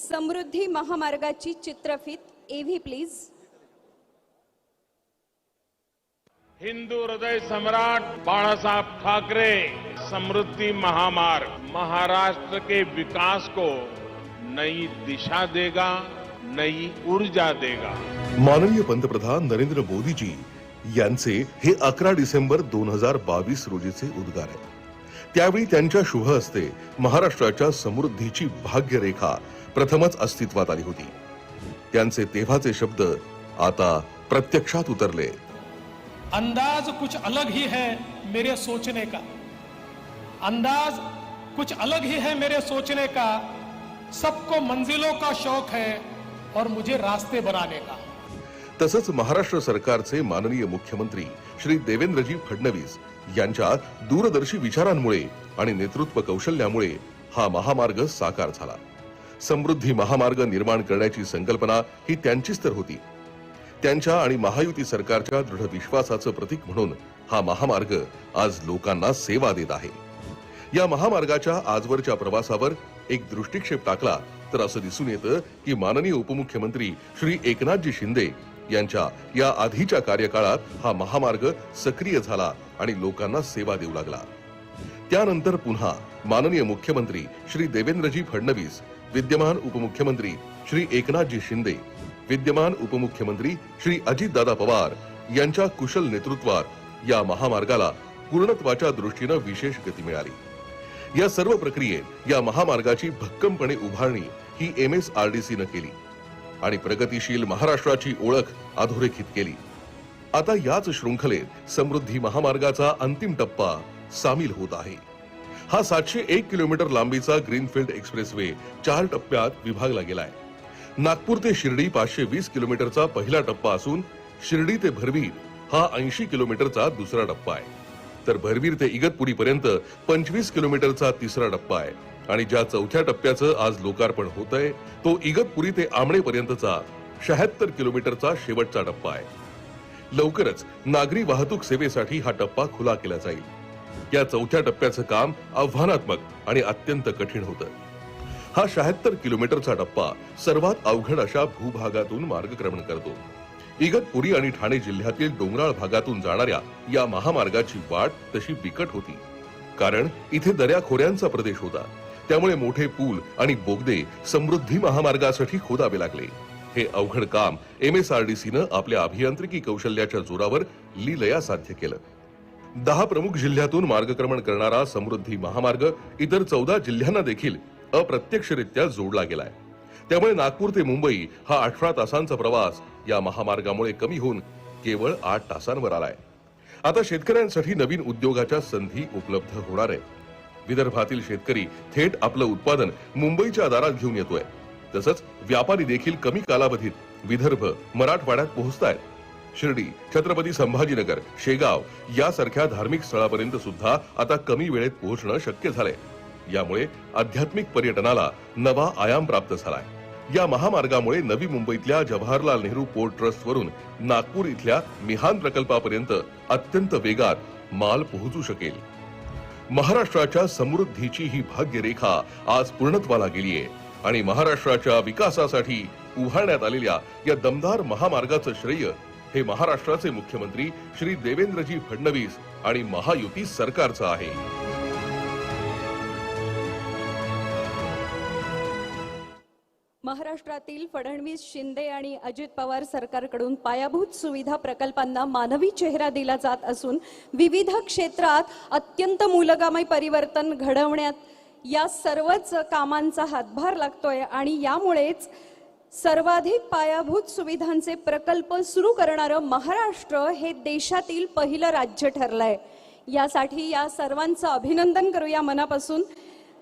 समृद्धी महामार्गाची चित्रफित एव्ही प्लीज हिंदू हृदय सम्राट बाला साहब ठाकरे समृद्धि महामार्ग महाराष्ट्र के विकास को नई दिशा देगा नई ऊर्जा देगा। माननीय पंतप्रधान नरेंद्र मोदीजी यांचे हे अकरा डिसेंबर दोन हजार बावीस रोजीचे उद्गार आहे त्यावेळी त्यांच्या शुभ हस्ते महाराष्ट्राच्या समृद्धीची भाग्यरेखा प्रथमच अस्तित्वात आली होती. त्यांचे तेव्हाचे शब्द आता प्रत्यक्षात उतरले. अंदाज कुछ अलग ही है मेरे सोचने का. अंदाज कुछ अलग ही है मेरे सोचने का. सबको मंजिलों का शौक है और मुझे रास्ते बनाने का. तसंच महाराष्ट्र सरकारचे माननीय मुख्यमंत्री श्री देवेंद्रजी फडणवीस यांच्या दूरदर्शी विचारांमुळे आणि नेतृत्व कौशल्यामुळे हा महामार्ग साकार झाला. समृद्धी महामार्ग निर्माण करण्याची संकल्पना ही त्यांचीच तर होती. त्यांच्या आणि महायुती सरकारच्या दृढ विश्वासाचं प्रतीक म्हणून हा महामार्ग आज लोकांना सेवा देत आहे. या महामार्गाच्या आजवरच्या प्रवासावर एक दृष्टिक्षेप टाकला तर असं दिसून येतं की माननीय उपमुख्यमंत्री श्री एकनाथजी शिंदे यांच्या या आधीच्या कार्यकाळात हा महामार्ग सक्रिय झाला आणि लोकांना सेवा देऊ लागला. त्यानंतर पुन्हा माननीय मुख्यमंत्री श्री देवेंद्रजी फडणवीस विद्यमान उपमुख्यमंत्री श्री एकनाथजी शिंदे विद्यमान उपमुख्यमंत्री श्री अजितदादा पवार यांच्या कुशल नेतृत्वात या महामार्गाला पूर्णत्वाच्या दृष्टीनं विशेष गती मिळाली. या सर्व प्रक्रियेत या महामार्गाची भक्कमपणे उभारणी ही एम एस आर डी सीनं केली आणि प्रगतीशील महाराष्ट्राची ओळख अधोरेखित केली. आता याच शृंखलेत समृद्धी महामार्गाचा अंतिम टप्पा सामील होत आहे. हा सातशे एक किलोमीटर लांबीचा ग्रीनफील्ड एक्सप्रेसवे चार टप्प्यात विभागला गेलाय. नागपूर ते शिर्डी पाचशे वीस किलोमीटरचा पहिला टप्पा असून शिर्डी ते भरवीर हा ऐंशी किलोमीटरचा दुसरा टप्पा आहे. तर भरवीर ते इगतपुरी पर्यंत पंचवीस किलोमीटरचा तिसरा टप्पा आहे आणि ज्या चौथ्या टप्प्याचं आज लोकार्पण होत आहे तो इगतपुरी ते आमणे पर्यंतचा शहात्तर किलोमीटरचा शेवटचा टप्पा आहे. लवकरच नागरी वाहतूक सेवेसाठी हा टप्पा खुला केला जाईल. या चौथ्या टप्प्याचं काम आव्हानात्मक आणि अत्यंत कठीण होतं. हा शहात्तर किलोमीटरचा टप्पा सर्वात अवघड अशा भूभागातून मार्गक्रमण करतो. इगतपुरी आणि ठाणे जिल्ह्यातील डोंगराळ भागातून जाणाऱ्या या महामार्गाची वाट तशी बिकट होती. कारण इथे दऱ्याखोऱ्यांचा प्रदेश होता. त्यामुळे मोठे पूल आणि बोगदे समृद्धी महामार्गासाठी खोदावे लागले. हे अवघड काम एम एस आर डी सीनं आपल्या अभियांत्रिकी कौशल्याच्या जोरावर लिलया साध्य केलं. दहा प्रमुख जिल्ह्यातून मार्गक्रमण करणारा समृद्धी महामार्ग इतर चौदा जिल्ह्यांना देखील अप्रत्यक्षरित्या जोडला गेलाय. त्यामुळे नागपूर ते मुंबई हा अठरा तासांचा प्रवास या महामार्गामुळे कमी होऊन केवळ आठ तासांवर आलाय. आता शेतकऱ्यांसाठी नवीन उद्योगाच्या संधी उपलब्ध होणार आहे. विदर्भातील शेतकरी थेट आपलं उत्पादन मुंबईच्या दारात घेऊन येतोय. तसंच व्यापारी देखील कमी कालावधीत विदर्भ मराठवाड्यात पोहोचतायत. शिर्डी छत्रपती संभाजीनगर शेगाव यासारख्या धार्मिक स्थळापर्यंत सुद्धा आता कमी वेळेत पोहोचणं शक्य झालंय. यामुळे आध्यात्मिक पर्यटनाला नवा आयाम प्राप्त झालाय. या महामार्गामुळे नवी मुंबईतल्या जवाहरलाल नेहरू पोर्ट ट्रस्ट वरून नागपूर इथल्या मिहान प्रकल्पापर्यंत अत्यंत वेगात माल पोहोचू शकेल. महाराष्ट्राच्या समृद्धीची ही भाग्यरेखा आज पूर्णत्वाला गेलीये आणि महाराष्ट्राच्या विकासासाठी उभारण्यात आलेल्या या दमदार महामार्गाचं श्रेय हे महाराष्ट्राचे मुख्यमंत्री श्री देवेंद्रजी फडणवीस आणि महायुती सरकारचं आहे. महाराष्ट्रातील फडणवीस शिंदे आणि अजित पवार सरकारकडून पायाभूत सुविधा प्रकल्पांना मानवी चेहरा दिला जात असून विविध क्षेत्रात अत्यंत मूलगामी परिवर्तन घडवण्यात या सर्वच कामांचा हातभार लागतोय आणि यामुळेच सर्वाधिक पायाभूत सुविधांचे प्रकल्प सुरू करणारं महाराष्ट्र हे देशातील पहिलं राज्य ठरलंय. यासाठी या सर्वांचं अभिनंदन करूया मनापासून.